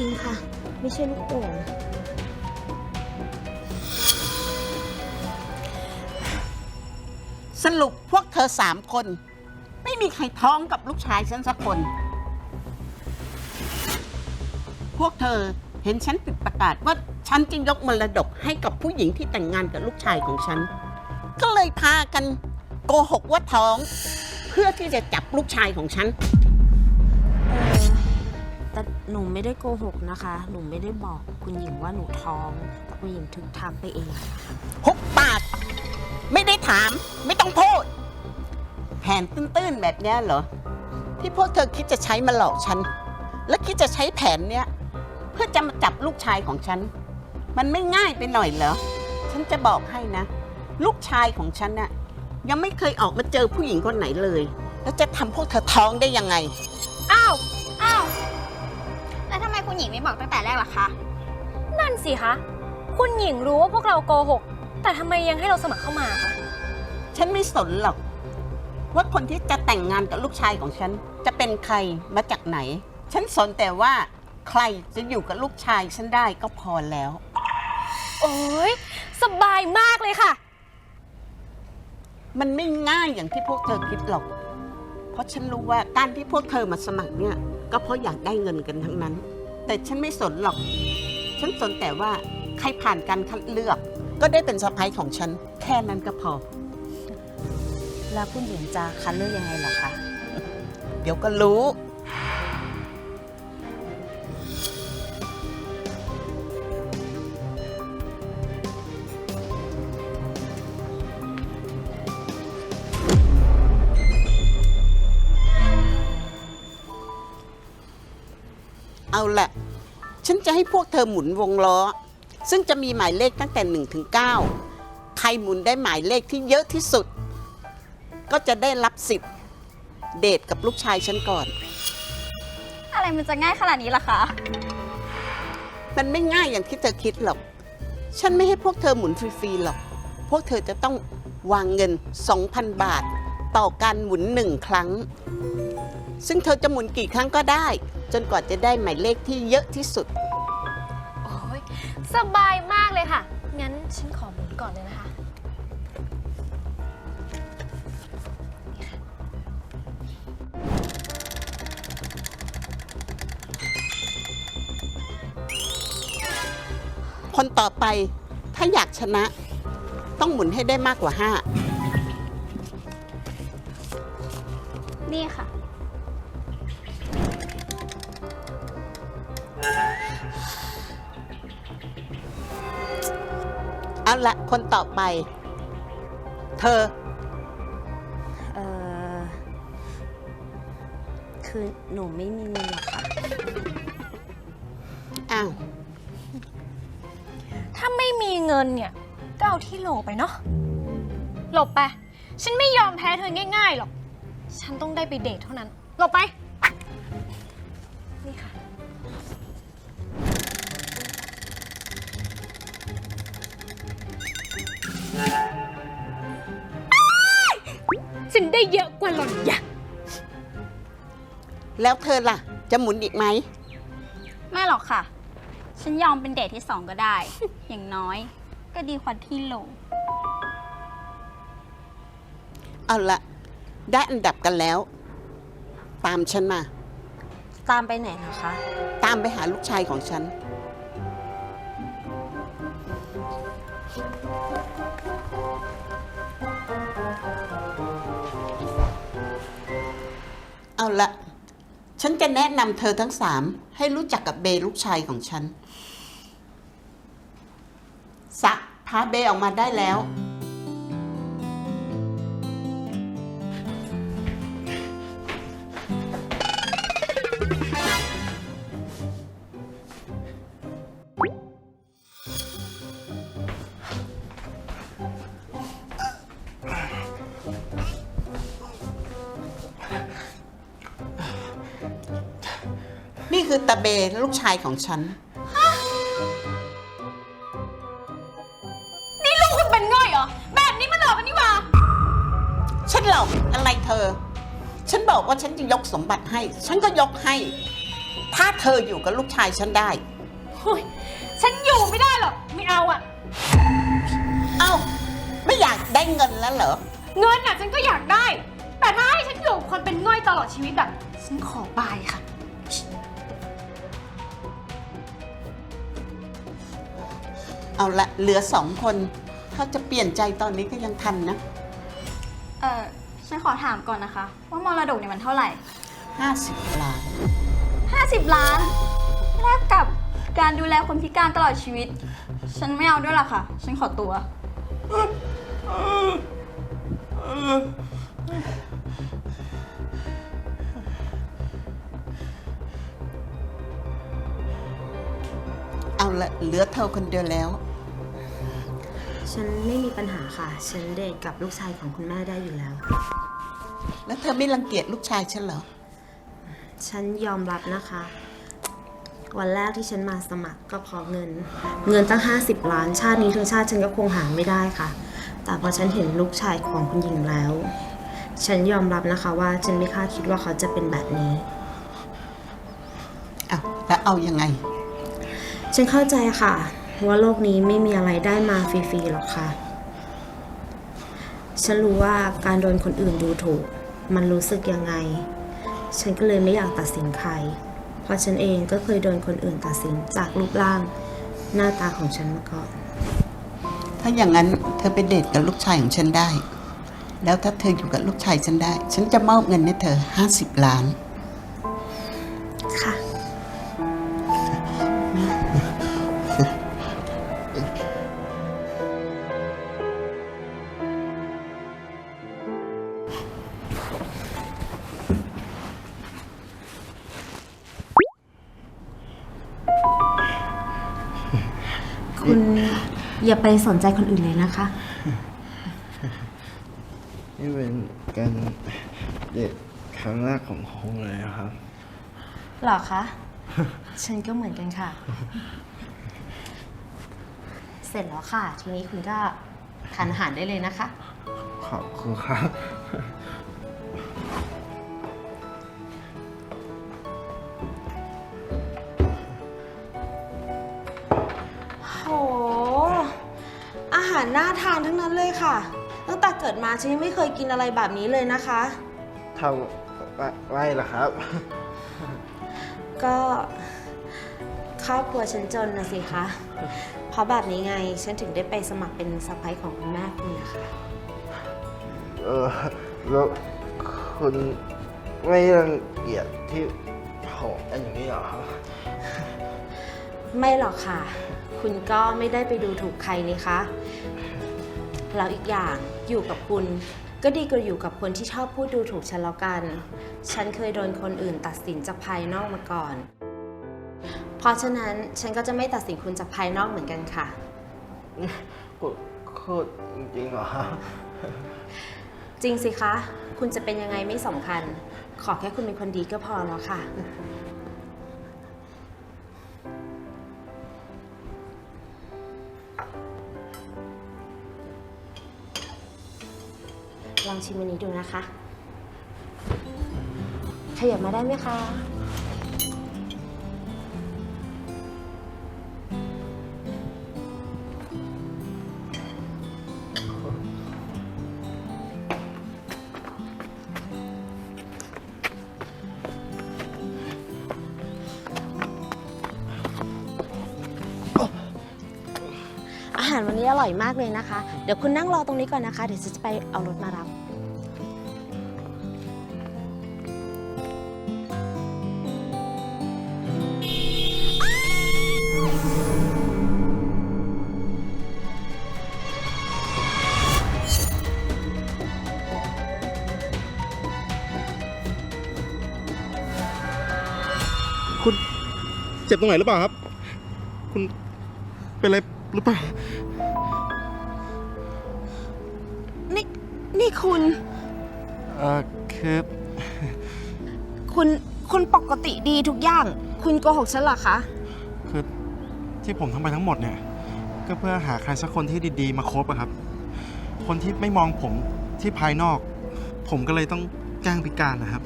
ริง ๆ ค่ะ ไม่ใช่ลูกโป่งสรุปพวกเธอสามคน ไม่มีใครท้องกับลูกชายฉันสักคน พวกเธอเห็นฉันติดประกาศว่าฉันจะยกมรดกให้กับผู้หญิงที่แต่งงานกับลูกชายของฉัน ก็เลยพากันโกหกว่าท้อง เพื่อที่จะจับลูกชายของฉัน หนูไม่ได้โกหกนะคะ หนูไม่ได้บอกคุณหญิงว่าหนูท้อง แต่คุณหญิงถึงทักไปเอง หุบปาก ไม่ได้ถาม ไม่ต้องพูดแผนตื้นๆแบบเนี้ยเหรอ ที่พวกเธอคิดจะใช้มาหลอกฉัน และคิดจะใช้แผนเนี้ย เพื่อจะมาจับลูกชายของฉัน มันไม่ง่ายไปหน่อยเหรอ ฉันจะบอกให้นะ ลูกชายของฉันน่ะยังไม่เคยออกมาเจอผู้หญิงคนไหนเลย แล้วจะทำพวกเธอท้องได้ยังไง อ้าวอ้าวแล้วทำไม คุณหญิงไม่บอกตั้งแต่แรกล่ะคะ นั่นสิคะ คุณหญิงรู้ว่าพวกเราโกหก แต่ทำไมยังให้เราสมัครเข้ามาคะ ฉันไม่สนหรอก ว่าคนที่จะแต่งงานกับลูกชายของฉัน จะเป็นใครมาจากไหน ฉันสนแต่ว่าใครจะอยู่กับลูกชายฉันได้ก็พอแล้ว โอ้ยสบายมากเลยค่ะ มันไม่ง่ายอย่างที่พวกเธอคิดหรอก เพราะฉันรู้ว่าการที่พวกเธอมาสมัครเนี่ย ก็เพราะอยากได้เงินกันทั้งนั้น แต่ฉันไม่สนหรอก ฉันสนแต่ว่าใครผ่านการคัดเลือก ก็ได้เป็นสะพ้ายของฉัน แค่นั้นก็พอ แล้วคุณหญิงจะคัดเลือกยังไงเหรอคะ เดี๋ยวก็รู้ เอาละฉันจะให้พวกเธอหมุนวงล้อ ซึ่งจะมีหมายเลขตั้งแต่1ถึง9ใครหมุนได้หมายเลขที่เยอะที่สุด ก็จะได้รับสิทธิ์เดทกับลูกชายฉันก่อน อะไรมันจะง่ายขนาดนี้ล่ะคะ มันไม่ง่ายอย่างที่เธอคิดหรอก ฉันไม่ให้พวกเธอหมุนฟรีๆหรอก พวกเธอจะต้องวางเงิน 2,000 บาท ต่อการหมุนหนึ่งครั้ง ซึ่งเธอจะหมุนกี่ครั้งก็ได้ จนกว่าจะได้หมายเลขที่เยอะที่สุด โอ้ยสบายมากเลยค่ะ งั้นฉันขอหมุนก่อนเลยนะคะ คนต่อไปถ้าอยากชนะ ต้องหมุนให้ได้มากกว่า นี่ค่ะ ละคนต่อไป เธอ เออคือหนูไม่มีเงินหรอกค่ะ อ้าว ถ้าไม่มีเงินเนี่ย ก็เอาที่โหลไปเนาะหลบไป ฉันไม่ยอมแพ้เธอง่ายๆหรอก ฉันต้องได้ไปเดทเท่านั้น หลบไป นี่ค่ะ ฉันได้เยอะกว่าหล่อนอยากแล้วเธอล่ะ จะหมุนอีกไหม ไม่หรอกค่ะ ฉันยอมเป็นเดทที่สองก็ได้ อย่างน้อย ก็ดีกว่าที่โหลเอาละได้อันดับกันแล้ว ตามฉันมา ตามไปไหนเหรอคะ ตามไปหาลูกชายของฉัน ละ ฉันจะแนะนำเธอทั้งสามให้รู้จักกับเบลูกชายของฉันสักพาเบออกมาได้แล้ว คือตาเบย์ลูกชายของฉัน นี่ลูกคุณเป็นง่อยเหรอ แบบนี้มันหลอกกันนี่หว่า ฉันหลอกอะไรเธอ ฉันบอกว่าฉันจะยกสมบัติให้ ฉันก็ยกให้ ถ้าเธออยู่กับลูกชายฉันได้เฮ้ยฉันอยู่ไม่ได้หรอก ไม่เอาอะเอ้า ไม่อยากได้เงินแล้วเหรอ เงินอะฉันก็อยากได้ แต่ถ้าให้ฉันอยู่กับคนเป็นง่อยตลอดชีวิตแบบฉันขอบายค่ะ เอาละเหลือสองคนถ้าจะเปลี่ยนใจตอนนี้ก็ยังทันนะเออฉันขอถามก่อนนะคะ ว่ามรดกเนี่ยมันเท่าไหร่ 50ล้าน50 ล้านแลกกับการดูแลคนพิการตลอดชีวิต ฉันไม่เอาด้วยล่ะค่ะ ฉันขอตัว เอาละเหลือเธอคนเดียวแล้ว ฉันไม่มีปัญหาค่ะ ฉันเดทกับลูกชายของคุณแม่ได้อยู่แล้ว แล้วเธอไม่รังเกียจลูกชายฉันเหรอ ฉันยอมรับนะคะ วันแรกที่ฉันมาสมัครก็เพราะเงิน เงินตั้ง 50 ล้าน ชาตินี้ทั้งชาติฉันก็คงหาไม่ได้ค่ะ แต่พอฉันเห็นลูกชายของคุณหญิงแล้ว ฉันยอมรับนะคะว่าฉันไม่คาดคิดว่าเขาจะเป็นแบบนี้เอาแล้วเอายังไง ฉันเข้าใจค่ะ ว่าโลกนี้ไม่มีอะไรได้มาฟรีๆหรอกค่ะ ฉันรู้ว่าการโดนคนอื่นดูถูก มันรู้สึกยังไง ฉันก็เลยไม่อยากตัดสินใคร เพราะฉันเองก็เคยโดนคนอื่นตัดสินจากรูปร่าง หน้าตาของฉันมาก่อน ถ้าอย่างนั้นเธอไปเดทกับลูกชายของฉันได้ แล้วถ้าเธออยู่กับลูกชายฉันได้ ฉันจะมอบเงินให้เธอ 50 ล้าน คุณอย่าไปสนใจคนอื่นเลยนะคะ นี่เป็นการเด็ดครั้งแรกของผมเลยนะครับ หรอคะ ฉันก็เหมือนกันค่ะ เสร็จแล้วค่ะ ทีนี้คุณก็ทานอาหารได้เลยนะคะ ขอบคุณครับ หารน่าทานทั้งนั้นเลยค่ะ ตั้งแต่เกิดมาฉันยังไม่เคยกินอะไรแบบนี้เลยนะคะ ทำไรล่ะครับ ก็ครอบครัวฉันจนนะสิคะ เพราะแบบนี้ไงฉันถึงได้ไปสมัครเป็นสะใภ้ของคุณแม่คุณนะคะ เออแล้วคุณไม่รังเกียจที่ผมเป็นอย่างนี้เหรอครับ ไม่หรอกค่ะ คุณก็ไม่ได้ไปดูถูกใครนี่คะ แล้วอีกอย่างอยู่กับคุณก็ดีกว่าอยู่กับคนที่ชอบพูดดูถูกฉันแล้วกัน ฉันเคยโดนคนอื่นตัดสินจากภายนอกมาก่อน เพราะฉะนั้นฉันก็จะไม่ตัดสินคุณจากภายนอกเหมือนกันค่ะคุณพูดจริงๆเหรอครับจริงสิคะ คุณจะเป็นยังไงไม่สำคัญ ขอแค่คุณเป็นคนดีก็พอแล้วค่ะ ชิมอันนี้ดูนะคะ ขยับมาได้ไหมคะ อาหารวันนี้อร่อยมากเลยนะคะ เดี๋ยวคุณนั่งรอตรงนี้ก่อนนะคะ เดี๋ยวฉันจะไปเอารถมารับ คุณเจ็บตรงไหนหรือเปล่าครับ คุณเป็นอะไรหรือเปล่า นี่นี่คุณ เออคือคุณคุณปกติดีทุกอย่าง คุณโกหกฉันเหรอคะ คือที่ผมทำไปทั้งหมดเนี่ย ก็เพื่อหาใครสักคนที่ดีๆ มาคบอะครับ คนที่ไม่มองผมที่ภายนอก ผมก็เลยต้องแกล้งพิการนะครับ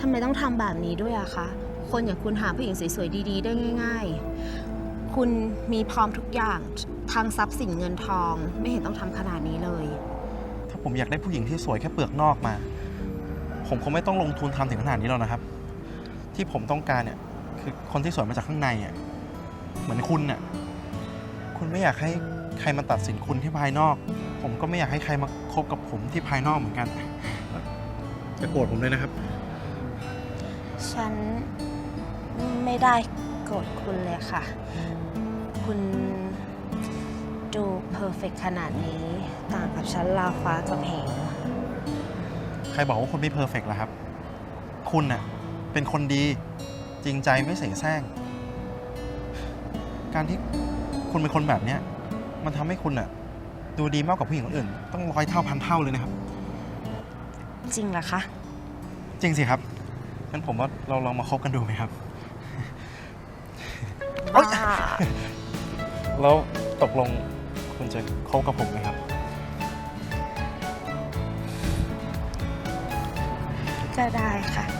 ทำไมต้องทำแบบนี้ด้วยอะคะ คนอย่างคุณหาผู้หญิงสวยๆดีๆ ได้ง่าย ๆ คุณมีพร้อมทุกอย่างทางทรัพย์สินเงินทองไม่เห็นต้องทำขนาดนี้เลย ถ้าผมอยากได้ผู้หญิงที่สวยแค่เปลือกนอกมา ผมคงไม่ต้องลงทุนทำถึงขนาดนี้แล้วนะครับ ที่ผมต้องการเนี่ยคือคนที่สวยมาจากข้างในอะเหมือนคุณน่ะคุณไม่อยากให้ใครมาตัดสินคุณที่ภายนอก ผมก็ไม่อยากให้ใครมาคบกับผมที่ภายนอกเหมือนกันจะโกรธผมเลยนะครับ ฉัน ไม่ได้โกรธคุณเลยค่ะ คุณดูเพอร์เฟกขนาดนี้ต่างกับฉันลาวฟ้ากับเหวใครบอกว่าคุณไม่เพอร์เฟกต์ล่ะครับ คุณน่ะเป็นคนดีจริงใจไม่เสแสร้ง การที่คุณเป็นคนแบบเนี้ย มันทำให้คุณน่ะดูดีมากกว่าผู้หญิงคนอื่น ต้องร้อยเท่าพันเท่าเลยนะครับ จริงเหรอคะ จริงสิครับงั้นผมว่าเราลองมาคบกันดูไหมครับ เอ้ยบ้าแล้วตกลงคุณจะคบกับผมไหมครับ ก็ได้ค่ะ